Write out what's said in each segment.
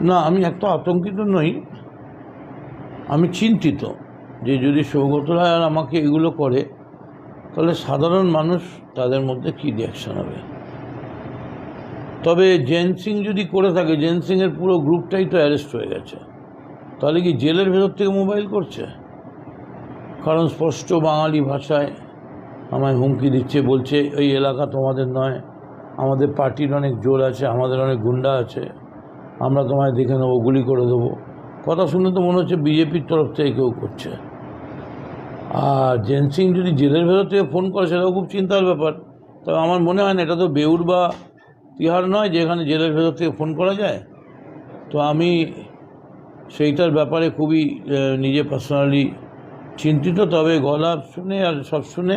না, আমি এত আতঙ্কিত নই। আমি চিন্তিত যে যদি সৌগত রায় আমাকে এগুলো করে, তাহলে সাধারণ মানুষ তাদের মধ্যে কী রিয়াকশান হবে? তবে জেন সিং যদি করে থাকে, জেন সিংয়ের পুরো গ্রুপটাই তো অ্যারেস্ট হয়ে গেছে। তাহলে কি জেলের ভেতর থেকে মোবাইল করছে? কারণ স্পষ্ট বাঙালি ভাষায় আমায় হুমকি দিচ্ছে, বলছে, এই এলাকা তোমাদের নয়, আমাদের পার্টির অনেক জোর আছে, আমাদের অনেক গুন্ডা আছে। আমরা তোমায় দেখে নেব, গুলি করে দেবো। কথা শুনে তো মনে হচ্ছে বিজেপির তরফ থেকে কেউ করছে। আর জেন সিং যদি জেলের ভেতর থেকে ফোন করে, সেটাও খুব চিন্তার ব্যাপার। তবে আমার মনে হয় না, এটা তো বেউর বা তিহার নয় যেখানে জেলের ভেতর থেকে ফোন করা যায়। তো আমি সেইটার ব্যাপারে খুবই নিজে পার্সোনালি চিন্তিত। তবে গলা শুনে আর সব শুনে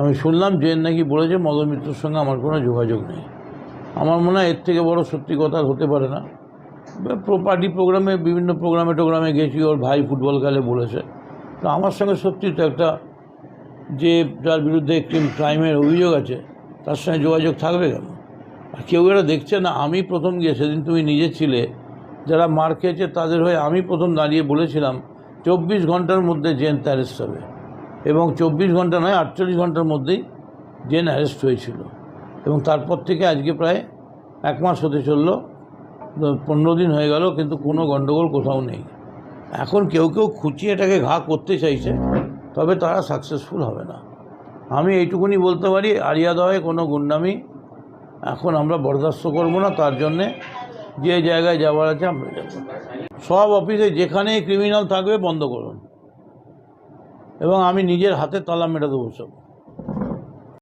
আমি শুনলাম যে নাকি বলেছে মদন মিত্রর সঙ্গে আমার কোনো যোগাযোগ নেই। আমার মনে হয় এর থেকে বড় সত্যি কথা হতে পারে না। পার্টি প্রোগ্রামে, বিভিন্ন প্রোগ্রামে, টোগ্রামে গেছি, ওর ভাই ফুটবল খেলে বলেছে। তো আমার সঙ্গে সত্যি তো একটা যে, যার বিরুদ্ধে একটি ক্রাইমের অভিযোগ আছে, তার সঙ্গে যোগাযোগ থাকবে কেন? আর কেউ এরা দেখছে না, আমি প্রথম গিয়ে সেদিন তুমি নিজে ছিলে, যারা মার খেয়েছে তাদের হয়ে আমি প্রথম দাঁড়িয়ে বলেছিলাম, চব্বিশ ঘণ্টার মধ্যে জেন অ্যারেস্ট হবে। এবং চব্বিশ ঘণ্টা নয়, আটচল্লিশ ঘণ্টার মধ্যেই জেন অ্যারেস্ট হয়েছিল। এবং তারপর থেকে আজকে প্রায় এক মাস হতে চলল। পনেরো দিন হয়ে গেল, কিন্তু কোনো গণ্ডগোল কোথাও নেই। এখন কেউ কেউ খুঁচিয়ে এটাকে ঘা করতে চাইছে, তবে তারা সাকসেসফুল হবে না। আমি এইটুকুনি বলতে পারি আরিয়াদহে কোনো গুন্ডামি এখন আমরা বরদাস্ত করব না, তার জন্যে যে জায়গায় যাওয়ার আছে আমরা যাব। সব অফিসে যেখানেই ক্রিমিনাল থাকবে বন্ধ করুন। এবং আমি নিজের হাতে তালা মেরে দেবো সব।